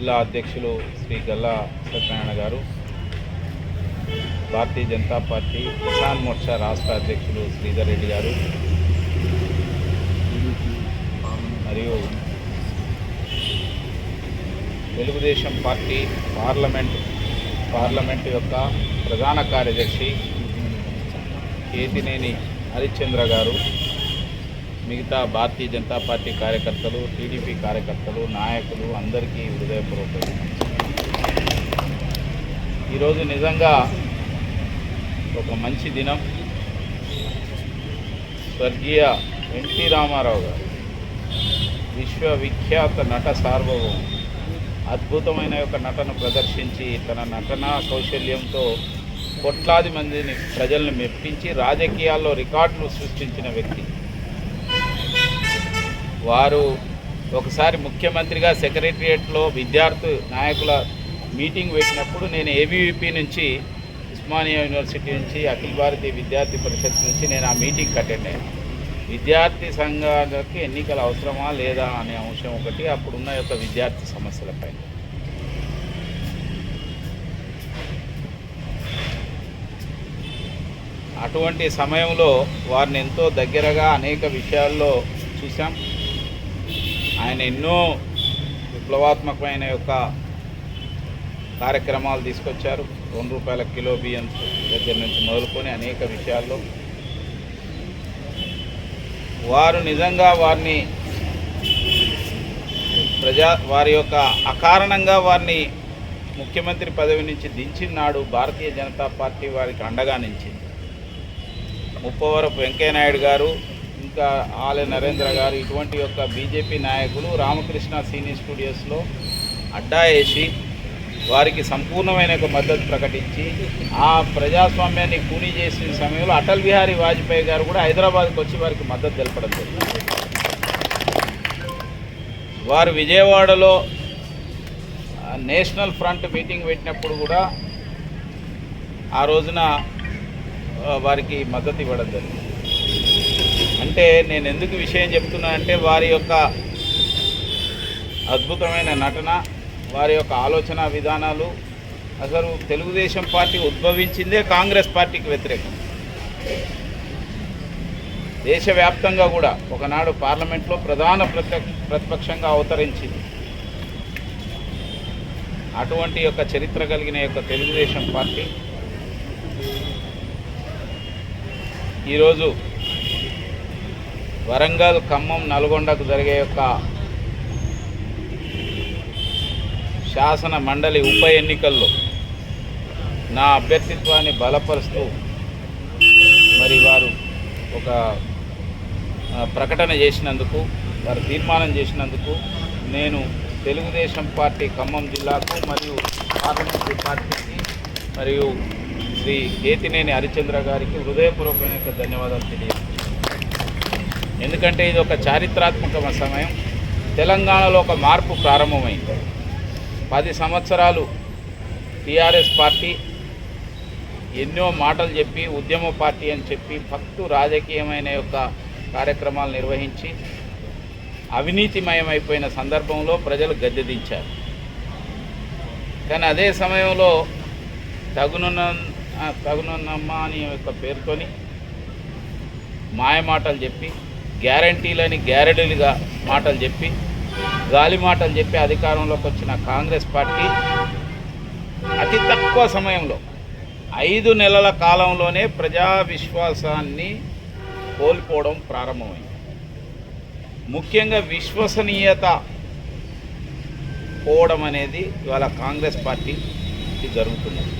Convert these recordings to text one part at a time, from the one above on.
జిల్లా అధ్యక్షులు శ్రీ గల్లా సత్యనారాయణ గారు భారతీయ జనతా పార్టీ కిసాన్ మోర్చా రాష్ట్ర అధ్యక్షులు శ్రీధర్ రెడ్డి గారు మరియు తెలుగుదేశం పార్టీ పార్లమెంట్ పార్లమెంట్ యొక్క ప్రధాన కార్యదర్శి కేతినేని హరిశ్చంద్ర గారు మిగతా భారతీయ జనతా పార్టీ కార్యకర్తలు టీడీపీ కార్యకర్తలు నాయకులు అందరికీ హృదయపూర్వక ఈరోజు నిజంగా ఒక మంచి దినం. స్వర్గీయ ఎన్టీ రామారావు గారు విశ్వవిఖ్యాత నట సార్వభౌమ అద్భుతమైన యొక్క నటన ప్రదర్శించి తన నటనా కౌశల్యంతో కోట్లాది మందిని ప్రజలను మెప్పించి రాజకీయాల్లో రికార్డులు సృష్టించిన వ్యక్తి. వారు ఒకసారి ముఖ్యమంత్రిగా సెక్రటరియట్లో విద్యార్థి నాయకుల మీటింగ్ పెట్టినప్పుడు నేను ఏబీవీపీ నుంచి ఉస్మానియా యూనివర్సిటీ నుంచి అఖిల భారతీయ విద్యార్థి పరిషత్ నుంచి నేను ఆ మీటింగ్ అటెండ్ అయ్యాను. విద్యార్థి సంఘాలకి ఎన్నికలు అవసరమా లేదా అనే అంశం ఒకటి అప్పుడున్న యొక్క విద్యార్థి సమస్యలపై అటువంటి సమయంలో వారిని ఎంతో దగ్గరగా అనేక విషయాల్లో చూసాం ఆయన ఎన్నో విప్లవాత్మకమైన యొక్క కార్యక్రమాలు తీసుకొచ్చారు. రెండు రూపాయల కిలో బియ్యం దగ్గర నుంచి మొదలుకొని అనేక విషయాల్లో. వారు నిజంగా వారిని ప్రజా వారి యొక్క అకారణంగా వారిని ముఖ్యమంత్రి పదవి నుంచి దించినాడు భారతీయ జనతా పార్టీ వారికి అండగా నిలిచింది. ముప్పవరపు వెంకయ్యనాయుడు గారు ఇంకా ఆలయ నరేంద్ర గారు ఇటువంటి యొక్క బీజేపీ నాయకులు రామకృష్ణ సీనియర్ స్టూడియోస్లో అడ్డా వేసి వారికి సంపూర్ణమైన ఒక మద్దతు ప్రకటించి ఆ ప్రజాస్వామ్యాన్ని కూనీ చేసిన సమయంలో అటల్ బిహారీ వాజ్పేయి గారు కూడా హైదరాబాద్కి వచ్చి వారికి మద్దతు తెలపడం జరిగింది. వారు విజయవాడలో నేషనల్ ఫ్రంట్ మీటింగ్ పెట్టినప్పుడు కూడా ఆ రోజున వారికి మద్దతు ఇవ్వడం జరిగింది. అంటే నేను ఎందుకు విషయం చెప్తున్నా అంటే వారి యొక్క అద్భుతమైన నటన వారి యొక్క ఆలోచన విధానాలు అసలు తెలుగుదేశం పార్టీ ఉద్భవించిందే కాంగ్రెస్ పార్టీకి వ్యతిరేకం. దేశవ్యాప్తంగా కూడా ఒకనాడు పార్లమెంట్లో ప్రధాన ప్రతిపక్షంగా అవతరించింది. అటువంటి యొక్క చరిత్ర కలిగిన యొక్క తెలుగుదేశం పార్టీ ఈరోజు వరంగల్ ఖమ్మం నల్గొండకు జరిగే యొక్క శాసన మండలి ఉప ఎన్నికల్లో నా అభ్యర్థిత్వాన్ని బలపరుస్తూ మరి వారు ఒక ప్రకటన చేసినందుకు వారు తీర్మానం చేసినందుకు నేను తెలుగుదేశం పార్టీ ఖమ్మం జిల్లాకు మరియు పార్లమెంటరీ పార్టీకి మరియు శ్రీ కేతినేని హరిచంద్ర గారికి హృదయపూర్వకమైన యొక్క ధన్యవాదాలు తెలియజేస్తున్నాను. ఎందుకంటే ఇది ఒక చారిత్రాత్మక సమయం. తెలంగాణలో ఒక మార్పు ప్రారంభమైంది. పది సంవత్సరాలు టీఆర్ఎస్ పార్టీ ఎన్నో మాటలు చెప్పి ఉద్యమ పార్టీ అని చెప్పి భక్తు రాజకీయమైన యొక్క కార్యక్రమాలు నిర్వహించి అవినీతిమయమైపోయిన సందర్భంలో ప్రజలు గద్దెదించారు కానీ అదే సమయంలో తగునున్న తగునున్నమ్మ అని యొక్క పేరుతోని మాయమాటలు చెప్పి గ్యారంటీలని గ్యారెడీలుగా మాటలు చెప్పి గాలి మాటలు చెప్పి అధికారంలోకి వచ్చిన కాంగ్రెస్ పార్టీ అతి తక్కువ సమయంలో ఐదు నెలల కాలంలోనే ప్రజా విశ్వాసాన్ని కోల్పోవడం ప్రారంభమైంది. ముఖ్యంగా విశ్వసనీయత పోవడం అనేది ఇవాళ కాంగ్రెస్ పార్టీకి జరుగుతున్నది.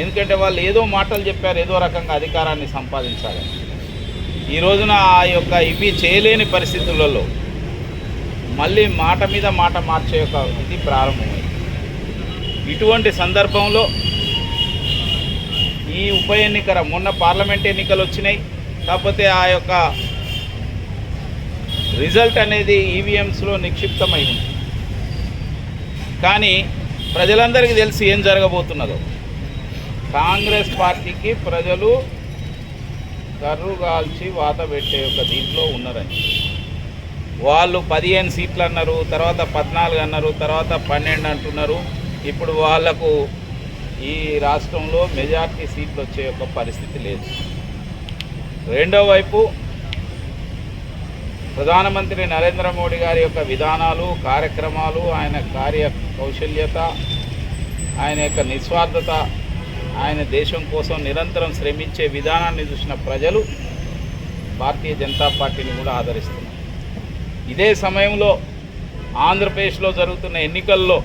ఎందుకంటే వాళ్ళు ఏదో మాటలు చెప్పారు ఏదో రకంగా అధికారాన్ని సంపాదించాలని. ఈ రోజున ఆ యొక్క ఇవి చేయలేని పరిస్థితులలో మళ్ళీ మాట మీద మాట మార్చే యొక్క ఇది ప్రారంభమైంది. ఇటువంటి సందర్భంలో ఈ ఉప ఎన్నికల మొన్న పార్లమెంట్ ఎన్నికలు వచ్చినాయి. కాకపోతే ఆ యొక్క రిజల్ట్ అనేది ఈవీఎంస్లో నిక్షిప్తమై ఉంది కానీ ప్రజలందరికీ తెలిసి ఏం జరగబోతున్నదో. కాంగ్రెస్ పార్టీకి ప్రజలు కర్రుగాల్చి వాత పెట్టే యొక్క దీంట్లో ఉన్నారని వాళ్ళు పదిహేను సీట్లు అన్నారు తర్వాత పద్నాలుగు అన్నారు తర్వాత పన్నెండు అంటున్నారు. ఇప్పుడు వాళ్ళకు ఈ రాష్ట్రంలో మెజార్టీ సీట్లు వచ్చే ఒక పరిస్థితి లేదు. రెండో వైపు ప్రధానమంత్రి నరేంద్ర మోడీ గారి యొక్క విధానాలు కార్యక్రమాలు ఆయన కార్య కౌశల్యత ఆయన యొక్క నిస్వార్థత ఆయన దేశం కోసం నిరంతరం శ్రమించే విధానాన్ని చూసిన ప్రజలు భారతీయ జనతా పార్టీని కూడా ఆదరిస్తున్నారు. ఇదే సమయంలో ఆంధ్రప్రదేశ్లో జరుగుతున్న ఎన్నికల్లో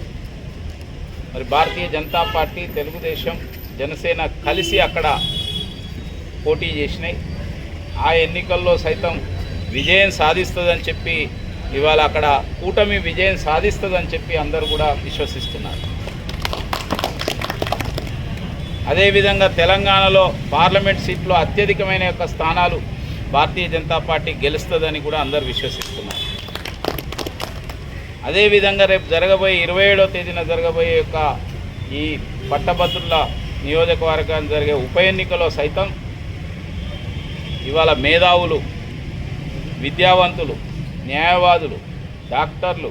మరి భారతీయ జనతా పార్టీ తెలుగుదేశం జనసేన కలిసి అక్కడ పోటీ చేసినాయి. ఆ ఎన్నికల్లో సైతం విజయం సాధిస్తుందని చెప్పి ఇవాళ అక్కడ కూటమి విజయం సాధిస్తుందని చెప్పి అందరూ కూడా విశ్వసిస్తున్నారు. అదేవిధంగా తెలంగాణలో పార్లమెంట్ సీట్లో అత్యధికమైన యొక్క స్థానాలు భారతీయ జనతా పార్టీ గెలుస్తుందని కూడా అందరూ విశ్వసిస్తున్నారు. అదేవిధంగా రేపు జరగబోయే ఇరవై ఏడో తేదీన జరగబోయే యొక్క ఈ పట్టభద్రుల నియోజకవర్గాన్ని జరిగే ఉప ఎన్నికలో సైతం ఇవాళ మేధావులు విద్యావంతులు న్యాయవాదులు డాక్టర్లు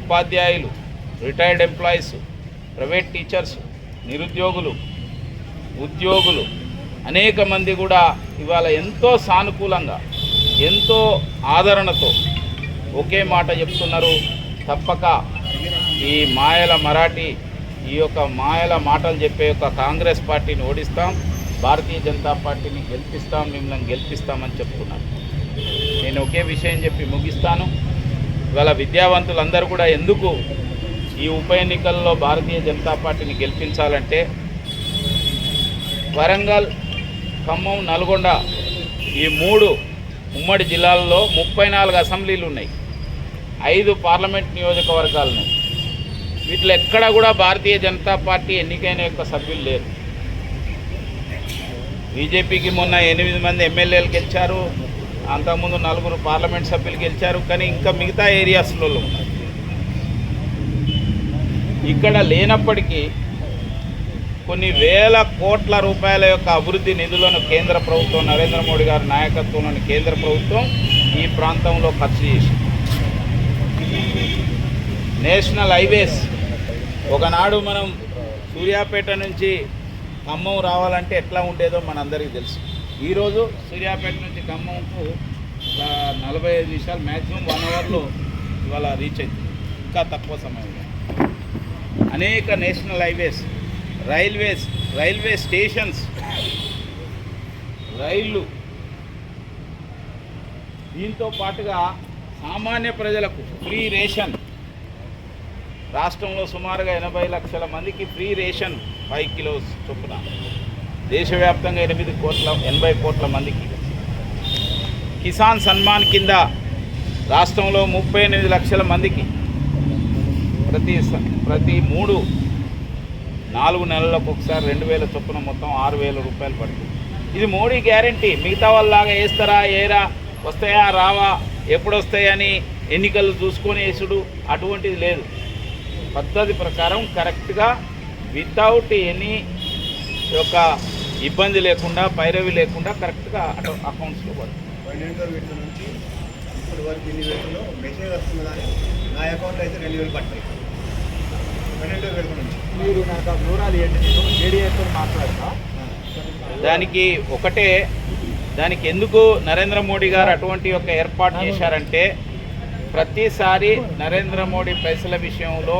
ఉపాధ్యాయులు రిటైర్డ్ ఎంప్లాయీస్ ప్రైవేట్ టీచర్స్ నిరుద్యోగులు ఉద్యోగులు. అనేక మంది కూడా ఇవాళ ఎంతో సానుకూలంగా ఎంతో ఆదరణతో ఒకే మాట చెప్తున్నారు. తప్పక ఈ మాయల మరాఠీ ఈ యొక్క మాయల మాటలు చెప్పే యొక్క కాంగ్రెస్ పార్టీని ఓడిస్తాం. భారతీయ జనతా పార్టీని గెలిపిస్తాం మిమ్మల్ని గెలిపిస్తామని చెప్తున్నారు. నేను ఒకే విషయం చెప్పి ముగిస్తాను. ఇవాళ విద్యావంతులందరూ కూడా ఎందుకు ఈ ఉప ఎన్నికల్లో భారతీయ జనతా పార్టీని గెలిపించాలంటే వరంగల్ ఖమ్మం నల్గొండ ఈ మూడు ఉమ్మడి జిల్లాల్లో ముప్పై నాలుగు అసెంబ్లీలు ఉన్నాయి. ఐదు పార్లమెంట్ నియోజకవర్గాలను. వీటిలో ఎక్కడ కూడా భారతీయ జనతా పార్టీ ఎన్నికైన యొక్క సభ్యులు లేరు. బీజేపీకి మొన్న ఎనిమిది మంది ఎమ్మెల్యేలు గెలిచారు. అంతకుముందు నలుగురు పార్లమెంట్ సభ్యులు గెలిచారు. కానీ ఇంకా మిగతా ఏరియాస్లో ఉన్నారు. ఇక్కడ లేనప్పటికీ కొన్ని వేల కోట్ల రూపాయల యొక్క అభివృద్ధి నిధులను కేంద్ర ప్రభుత్వం నరేంద్ర మోడీ గారి నాయకత్వంలోని కేంద్ర ప్రభుత్వం ఈ ప్రాంతంలో ఖర్చు చేసింది. National highways. ఒకనాడు మనం సూర్యాపేట నుంచి ఖమ్మం రావాలంటే ఎట్లా ఉండేదో మనందరికీ తెలుసు. ఈరోజు సూర్యాపేట నుంచి ఖమ్మంకు ఒక నలభై ఐదు నిమిషాలు మ్యాక్సిమం వన్ అవర్లో ఇవాళ రీచ్ అవుతుంది ఇంకా తక్కువ సమయంలో అనేక national highways railways railway stations రైళ్ళు దీంతో పాటుగా సామాన్య ప్రజలకు ఫ్రీ రేషన్. రాష్ట్రంలో సుమారుగా ఎనభై లక్షల మందికి ఫ్రీ రేషన్ ఫైవ్ కిలోస్ చొప్పున. దేశవ్యాప్తంగా ఎనిమిది కోట్ల ఎనభై కోట్ల మందికి. కిసాన్ సన్మాన్ కింద రాష్ట్రంలో ముప్పై ఎనిమిది లక్షల మందికి ప్రతి స- ప్రతి మూడు నాలుగు నెలలకు ఒకసారి రెండు వేల చొప్పున మొత్తం ఆరు వేల రూపాయలు పడుతుంది. ఇది మోడీ గ్యారంటీ. మిగతా వాళ్ళలాగా వేస్తారా ఏరా వస్తాయా రావా ఎప్పుడు వస్తాయని ఎన్నికలు చూసుకొని వేసుడు అటువంటిది లేదు. పద్ధతి ప్రకారం కరెక్ట్గా వితౌట్ ఎనీ యొక్క ఇబ్బంది లేకుండా పైరవి లేకుండా కరెక్ట్గా అటు అకౌంట్స్లో పడుతుంది. పన్నెండో విడత నుంచి ఇప్పటి వరకు మెసేజ్ వస్తుంది కానీ నా అకౌంట్లో అయితే రెండు వేలు పడతాయి మీరు నాకు ఆ వివరాలు ఏంటి నేను జేడీఎస్తో మాట్లాడతా. దానికి ఒకటే దానికి ఎందుకు నరేంద్ర మోడీ గారు అటువంటి ఒక ఏర్పాటు చేశారంటే ప్రతిసారి నరేంద్ర మోడీ పైసల విషయంలో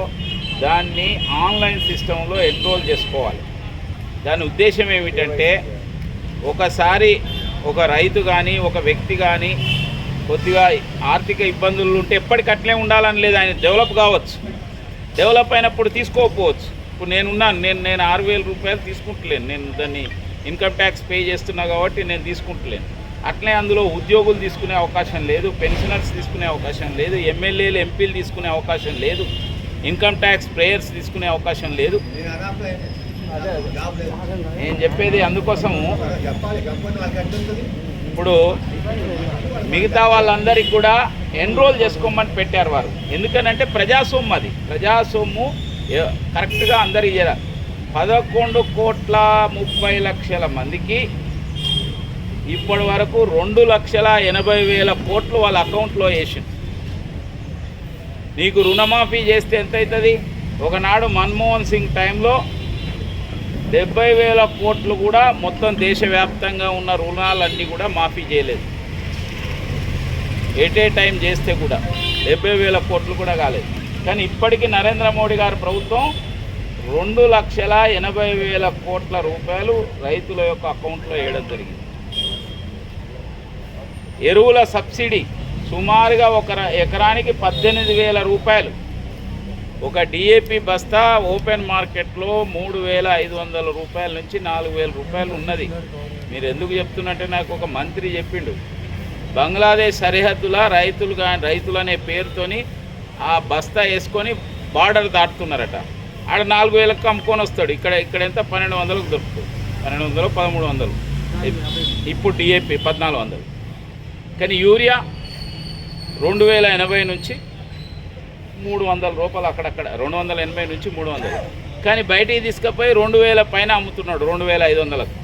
దాన్ని ఆన్లైన్ సిస్టంలో ఎన్రోల్ చేసుకోవాలి. దాని ఉద్దేశం ఏమిటంటే ఒకసారి ఒక రైతు కానీ ఒక వ్యక్తి కానీ కొద్దిగా ఆర్థిక ఇబ్బందులు ఉంటే ఎప్పటికట్లే ఉండాలని లేదు ఆయన డెవలప్ కావచ్చు. డెవలప్ అయినప్పుడు తీసుకోకపోవచ్చు. ఇప్పుడు నేనున్నాను నేను నేను ఆరు వేల రూపాయలు తీసుకుంటలేను. నేను దాన్ని ఇన్కమ్ ట్యాక్స్ పే చేస్తున్నా కాబట్టి నేను తీసుకుంటలేను. అట్లే అందులో ఉద్యోగులు తీసుకునే అవకాశం లేదు పెన్షనర్స్ తీసుకునే అవకాశం లేదు ఎమ్మెల్యేలు ఎంపీలు తీసుకునే అవకాశం లేదు ఇన్కమ్ ట్యాక్స్ ప్రేయర్స్ తీసుకునే అవకాశం లేదు. నేను చెప్పేది అందుకోసము. ఇప్పుడు మిగతా వాళ్ళందరికీ కూడా ఎన్రోల్ చేసుకోమని పెట్టారు వారు. ఎందుకనంటే ప్రజాసొమ్ము అది. ప్రజాసొమ్ము కరెక్ట్గా అందరికీ చేరాలి పదకొండు కోట్ల ముప్పై లక్షల మందికి ఇప్పటి వరకు రెండు లక్షల ఎనభై వేల కోట్లు వాళ్ళ అకౌంట్లో వేసింది నీకు రుణమాఫీ చేస్తే ఎంత అవుతుంది ఒకనాడు మన్మోహన్ సింగ్ టైంలో డెబ్బై వేల కోట్లు కూడా మొత్తం దేశవ్యాప్తంగా ఉన్న రుణాలన్నీ కూడా మాఫీ చేయలేదు. ఎట్ ఏ టైం చేస్తే కూడా డెబ్బై వేల కోట్లు కూడా కాలేదు. కానీ ఇప్పటికీ నరేంద్ర మోడీ గారి ప్రభుత్వం రెండు లక్షల ఎనభై వేల కోట్ల రూపాయలు రైతుల యొక్క అకౌంట్లో వేయడం జరిగింది. ఎరువుల సబ్సిడీ సుమారుగా ఒక ఎకరానికి పద్దెనిమిది వేల రూపాయలు ఒక డిఏపి బస్తా ఓపెన్ మార్కెట్లో మూడు వేల ఐదు వందల రూపాయల నుంచి నాలుగు వేల రూపాయలు ఉన్నది. మీరు ఎందుకు చెప్తున్నట్టే నాకు ఒక మంత్రి చెప్పిండు. బంగ్లాదేశ్ సరిహద్దుల రైతులు కానీ రైతులు అనే పేరుతోని ఆ బస్తా వేసుకొని బార్డర్ దాటుతున్నారట. ఆడ నాలుగు వేలకు అమ్ముకొని వస్తాడు. ఇక్కడ ఇక్కడ ఎంత? పన్నెండు వందలకు దొరుకుతుంది. పన్నెండు వందలు పదమూడు వందలు. ఇప్పుడు డిఏపి పద్నాలుగు వందలు. కానీ యూరియా రెండు వేల ఎనభై నుంచి మూడు వందల రూపాయలు అక్కడక్కడ రెండు వందల ఎనభై నుంచి మూడు వందలు. కానీ బయటికి తీసుకుపోయి రెండు వేల పైన అమ్ముతున్నాడు రెండు వేల ఐదు వందలకు.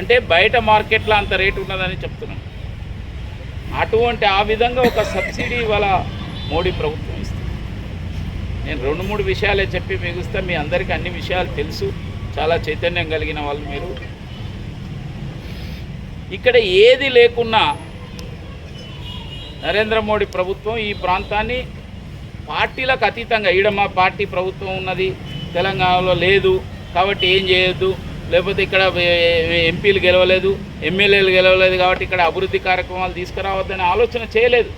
అంటే బయట మార్కెట్లో అంత రేటు ఉన్నదని చెప్తున్నాను అటువంటి ఆ విధంగా ఒక సబ్సిడీ ఇవాళ మోడీ ప్రభుత్వం ఇస్తుంది. నేను రెండు మూడు విషయాలే చెప్పి మిగుస్తా మీ అందరికీ అన్ని విషయాలు తెలుసు. చాలా చైతన్యం కలిగిన వాళ్ళు మీరు. ఇక్కడ ఏది లేకున్నా నరేంద్ర మోడీ ప్రభుత్వం ఈ ప్రాంతాన్ని పార్టీలకు అతీతంగా ఈడ మా పార్టీ ప్రభుత్వం ఉన్నది తెలంగాణలో లేదు కాబట్టి ఏం చేయొద్దు. లేకపోతే ఇక్కడ ఎంపీలు గెలవలేదు ఎమ్మెల్యేలు గెలవలేదు కాబట్టి ఇక్కడ అభివృద్ధి కార్యక్రమాలు తీసుకురావద్దనే ఆలోచన చేయలేదు.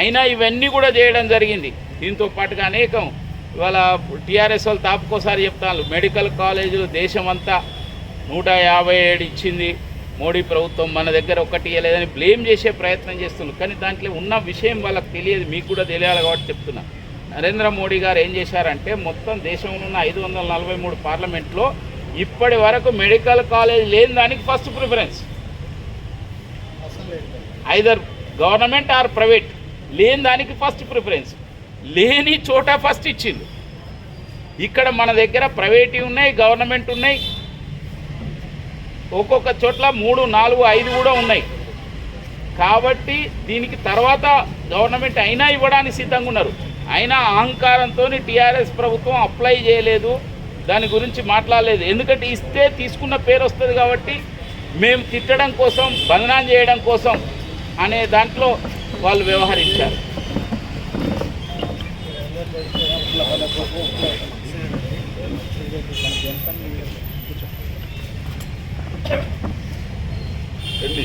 అయినా ఇవన్నీ కూడా చేయడం జరిగింది. దీంతో పాటుగా అనేకం ఇవాళ టీఆర్ఎస్ వాళ్ళు తాపుకోసారి చెప్తాను మెడికల్ కాలేజీలు దేశమంతా నూట యాభై ఏడు ఇచ్చింది. మోడీ ప్రభుత్వం మన దగ్గర ఒక్కటి ఇవ్వలేదని బ్లేమ్ చేసే ప్రయత్నం చేస్తున్నారు. కానీ దాంట్లో ఉన్న విషయం వాళ్ళకి తెలియదు మీకు కూడా తెలియాలి కాబట్టి చెప్తున్నా. నరేంద్ర మోడీ గారు ఏం చేశారంటే మొత్తం దేశంలో ఉన్న ఐదు వందల నలభై మూడు పార్లమెంట్లో ఇప్పటి వరకు మెడికల్ కాలేజ్ లేని దానికి first preference either government or private లేని దానికి ఫస్ట్ ప్రిఫరెన్స్ లేని చోట ఫస్ట్ ఇచ్చింది ఇక్కడ మన దగ్గర ప్రైవేట్ ఉన్నాయి గవర్నమెంట్ ఉన్నాయి ఒక్కొక్క చోట్ల మూడు నాలుగు ఐదు కూడా ఉన్నాయి. కాబట్టి దీనికి తర్వాత గవర్నమెంట్ అయినా ఇవ్వడానికి సిద్ధంగా ఉన్నారు. అయినా అహంకారంతో టీఆర్ఎస్ ప్రభుత్వం అప్లై చేయలేదు. దాని గురించి మాట్లాడలేదు. ఎందుకంటే ఇస్తే తీసుకున్న పేరు వస్తుంది కాబట్టి మేము తిట్టడం కోసం బదనాం చేయడం కోసం అనే దాంట్లో వాళ్ళు వ్యవహరించారు. రెండు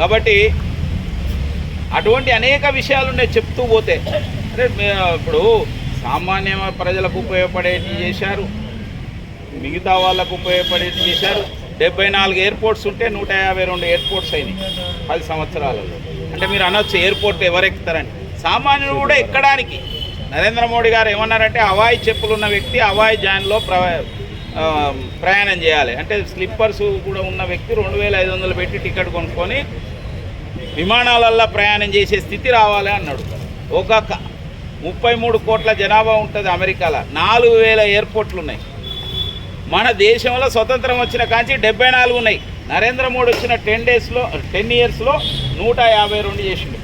కాబట్టి అటువంటి అనేక విషయాలు ఉన్నాయి చెప్తూ పోతే అంటే ఇప్పుడు సామాన్య ప్రజలకు ఉపయోగపడేటి చేశారు. మిగతా వాళ్ళకు ఉపయోగపడేటి చేశారు. డెబ్బై నాలుగు ఎయిర్పోర్ట్స్ ఉంటే నూట యాభై రెండు ఎయిర్పోర్ట్స్ అయినాయి పది సంవత్సరాలలో. అంటే మీరు అనొచ్చు ఎయిర్పోర్ట్ ఎవరెక్కుతారని. సామాన్యుడు కూడా ఎక్కడానికి. నరేంద్ర మోడీ గారు ఏమన్నారంటే హవాయి చెప్పులు ఉన్న వ్యక్తి హవాయి జాన్లో ప్ర ప్రయాణం చేయాలి. అంటే స్లిప్పర్స్ కూడా ఉన్న వ్యక్తి రెండు వేల ఐదు వందలు పెట్టి టికెట్ కొనుక్కొని విమానాలల్లో ప్రయాణం చేసే స్థితి రావాలి అన్నాడు. ఒక ముప్పై మూడు కోట్ల జనాభా ఉంటుంది అమెరికాలో. నాలుగు వేల ఎయిర్పోర్ట్లు ఉన్నాయి. మన దేశంలో స్వతంత్రం వచ్చిన కాంచి డెబ్బై నాలుగు ఉన్నాయి. నరేంద్ర మోడీ వచ్చిన టెన్ డేస్లో టెన్ ఇయర్స్లో నూట యాభై రెండు చేసిండు.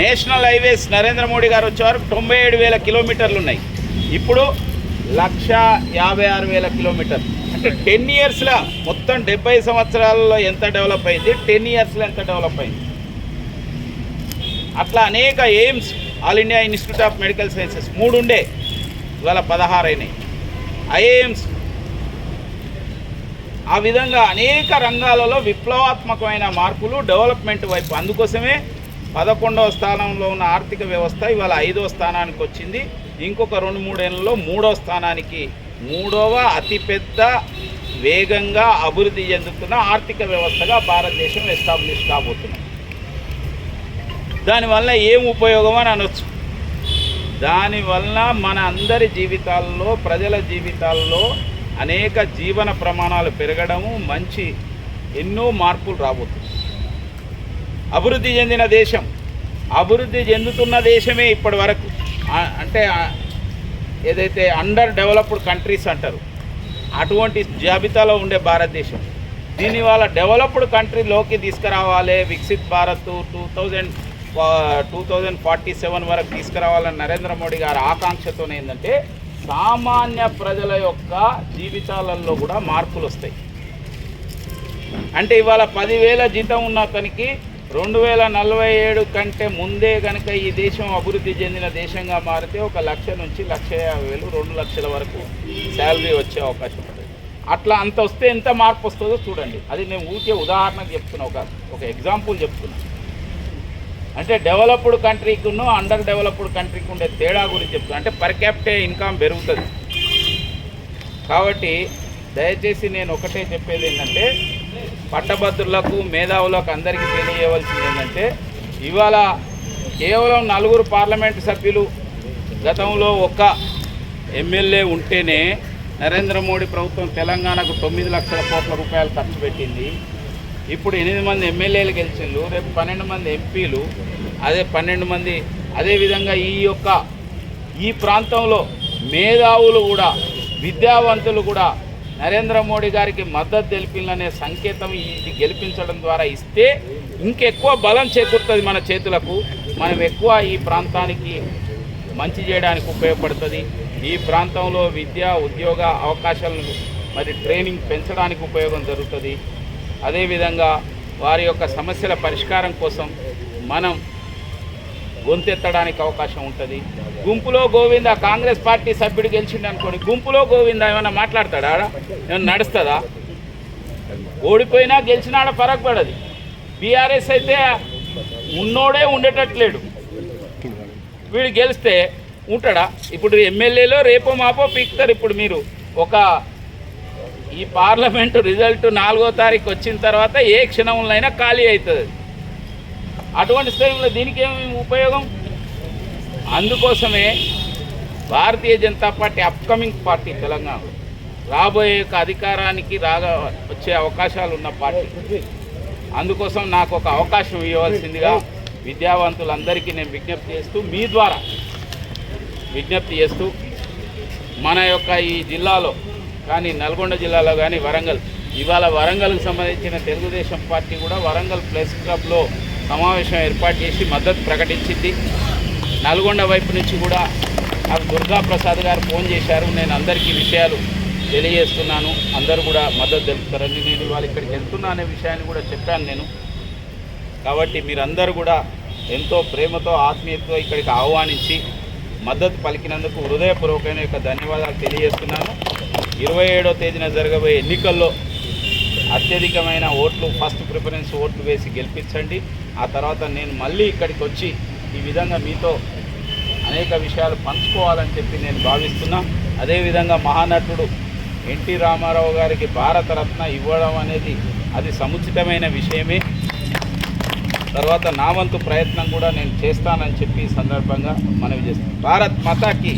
నేషనల్ హైవేస్ నరేంద్ర మోడీ గారు వచ్చేవారు తొంభై ఏడు వేల కిలోమీటర్లు ఉన్నాయి. ఇప్పుడు లక్ష యాభై ఆరు వేల కిలోమీటర్. అంటే టెన్ ఇయర్స్లో మొత్తం డెబ్బై సంవత్సరాలలో ఎంత డెవలప్ అయింది? టెన్ ఇయర్స్లో ఎంత డెవలప్ అయింది? అట్లా అనేక AIIMS all India institute of medical sciences మూడు ఉండే. ఇవాళ పదహారు అయినాయి. ఐఏఎమ్స్. ఆ విధంగా అనేక రంగాలలో విప్లవాత్మకమైన మార్పులు డెవలప్మెంట్ వైపు. అందుకోసమే పదకొండవ స్థానంలో ఉన్న ఆర్థిక వ్యవస్థ ఇవాళ ఐదో స్థానానికి వచ్చింది ఇంకొక రెండు మూడేళ్ళలో మూడో స్థానానికి మూడవ అతిపెద్ద వేగంగా అభివృద్ధి చెందుతున్న ఆర్థిక వ్యవస్థగా భారతదేశం ఎస్టాబ్లిష్ కాబోతున్నాం దానివల్ల ఏం ఉపయోగం అని అనొచ్చు. దానివల్ల మన అందరి జీవితాల్లో ప్రజల జీవితాల్లో అనేక జీవన ప్రమాణాలు పెరగడము మంచి ఎన్నో మార్పులు రాబోతుంది అభివృద్ధి చెందిన దేశం అభివృద్ధి చెందుతున్న దేశమే ఇప్పటి వరకు. అంటే ఏదైతే అండర్ డెవలప్డ్ కంట్రీస్ అంటారు అటువంటి జాబితాలో ఉండే భారతదేశం. దీని వల్ల డెవలప్డ్ కంట్రీలోకి తీసుకురావాలి Viksit Bharat two thousand two thousand forty seven వరకు తీసుకురావాలని నరేంద్ర మోడీ గారి ఆకాంక్షతో ఏంటంటే సామాన్య ప్రజల యొక్క జీవితాలలో కూడా మార్పులు వస్తాయి. అంటే ఇవాళ పదివేల జీతం ఉన్న అతనికి రెండు వేల నలభై ఏడు కంటే ముందే కనుక ఈ దేశం అభివృద్ధి చెందిన దేశంగా మారితే ఒక లక్ష నుంచి లక్ష యాభై వేలు రెండు లక్షల వరకు శాలరీ వచ్చే అవకాశం ఉంటుంది. అట్లా అంత వస్తే ఎంత మార్పు వస్తుందో చూడండి. అది నేను ఊరికే ఉదాహరణకు చెప్తున్నా ఒక ఒక ఎగ్జాంపుల్ చెప్తున్నా. అంటే డెవలప్డ్ కంట్రీకును అండర్ డెవలప్డ్ కంట్రీకి ఉండే తేడా గురించి చెప్తున్నా. అంటే పర్ క్యాపిటే ఇన్కమ్ పెరుగుతుంది. కాబట్టి దయచేసి నేను ఒకటే చెప్పేది ఏంటంటే పట్టభద్రులకు మేధావులకు అందరికీ తెలియవలసింది ఏంటంటే ఇవాళ కేవలం నలుగురు పార్లమెంట్ సభ్యులు గతంలో ఒక్క ఎమ్మెల్యే ఉంటేనే నరేంద్ర మోడీ ప్రభుత్వం తెలంగాణకు తొమ్మిది లక్షల కోట్ల రూపాయలు ఖర్చు పెట్టింది. ఇప్పుడు ఎనిమిది మంది ఎమ్మెల్యేలు గెలిచిండ్రు రేపు పన్నెండు మంది ఎంపీలు అదే పన్నెండు మంది అదేవిధంగా ఈ యొక్క ఈ ప్రాంతంలో మేధావులు కూడా విద్యావంతులు కూడా నరేంద్ర మోడీ గారికి మద్దతు తెలిపిననే సంకేతం ఇది గెలిపించడం ద్వారా ఇస్తే ఇంకెక్కువ బలం చేకూరుతుంది మన చేతులకు. మనం ఎక్కువ ఈ ప్రాంతానికి మంచి చేయడానికి ఉపయోగపడుతుంది. ఈ ప్రాంతంలో విద్య ఉద్యోగ అవకాశాలను మరి ట్రైనింగ్ పెంచడానికి ఉపయోగం జరుగుతుంది. అదేవిధంగా వారి యొక్క సమస్యల పరిష్కారం కోసం మనం గొంతెత్తడానికి అవకాశం ఉంటుంది. గుంపులో గోవింద కాంగ్రెస్ పార్టీ సభ్యుడు గెలిచిండు అనుకోండి గుంపులో గోవింద ఏమైనా మాట్లాడతాడా? ఆడ ఏమన్నా నడుస్తుందా? ఓడిపోయినా గెలిచినాడ ఫరక్ పడది బీఆర్ఎస్ అయితే ఉన్నోడే ఉండేటట్లేడు. వీడు గెలిస్తే ఉంటాడా? ఇప్పుడు ఎమ్మెల్యేలో రేపో మాపో పీక్తారు ఇప్పుడు మీరు. ఒక ఈ పార్లమెంటు రిజల్ట్ నాలుగో తారీఖు వచ్చిన తర్వాత ఏ క్షణంలోనైనా ఖాళీ అవుతుంది. అటువంటి స్థలంలో దీనికి ఏమి ఉపయోగం? అందుకోసమే Bharatiya Janata party upcoming party Telangana. రాబోయే యొక్క అధికారానికి రాగా వచ్చే అవకాశాలు ఉన్న పార్టీ. అందుకోసం నాకు ఒక అవకాశం ఇవ్వవలసిందిగా విద్యావంతులందరికీ నేను విజ్ఞప్తి చేస్తూ మీ ద్వారా విజ్ఞప్తి చేస్తూ మన యొక్క ఈ జిల్లాలో కానీ నల్గొండ జిల్లాలో కానీ వరంగల్. ఇవాళ వరంగల్కి సంబంధించిన తెలుగుదేశం పార్టీ కూడా వరంగల్ ప్రెస్ క్లబ్లో సమావేశం ఏర్పాటు చేసి మద్దతు ప్రకటించింది. నల్గొండ వైపు నుంచి కూడా నాకు దుర్గా ప్రసాద్ గారు ఫోన్ చేశారు. నేను అందరికీ విషయాలు తెలియజేస్తున్నాను. అందరూ కూడా మద్దతు తెలుపుతారని నేను వాళ్ళు ఇక్కడికి వెళ్తున్నా అనే విషయాన్ని కూడా చెప్పాను నేను. కాబట్టి మీరందరూ కూడా ఎంతో ప్రేమతో ఆత్మీయతతో ఇక్కడికి ఆహ్వానించి మద్దతు పలికినందుకు హృదయపూర్వకమైన యొక్క ధన్యవాదాలు తెలియజేస్తున్నాను. ఇరవై ఏడో తేదీన జరగబోయే ఎన్నికల్లో అత్యధికమైన ఓట్లు ఫస్ట్ ప్రిఫరెన్స్ ఓట్లు వేసి గెలిపించండి. ఆ తర్వాత నేను మళ్ళీ ఇక్కడికి వచ్చి ఈ విధంగా మీతో అనేక విషయాలు పంచుకోవాలని చెప్పి నేను భావిస్తున్నా. అదేవిధంగా మహానటుడు ఎన్టీ రామారావు గారికి భారతరత్న ఇవ్వడం అనేది అది సముచితమైన విషయమే. తర్వాత నా వంతు ప్రయత్నం కూడా నేను చేస్తానని చెప్పి సందర్భంగా మనవి చేస్తాను భారత్ మతాకి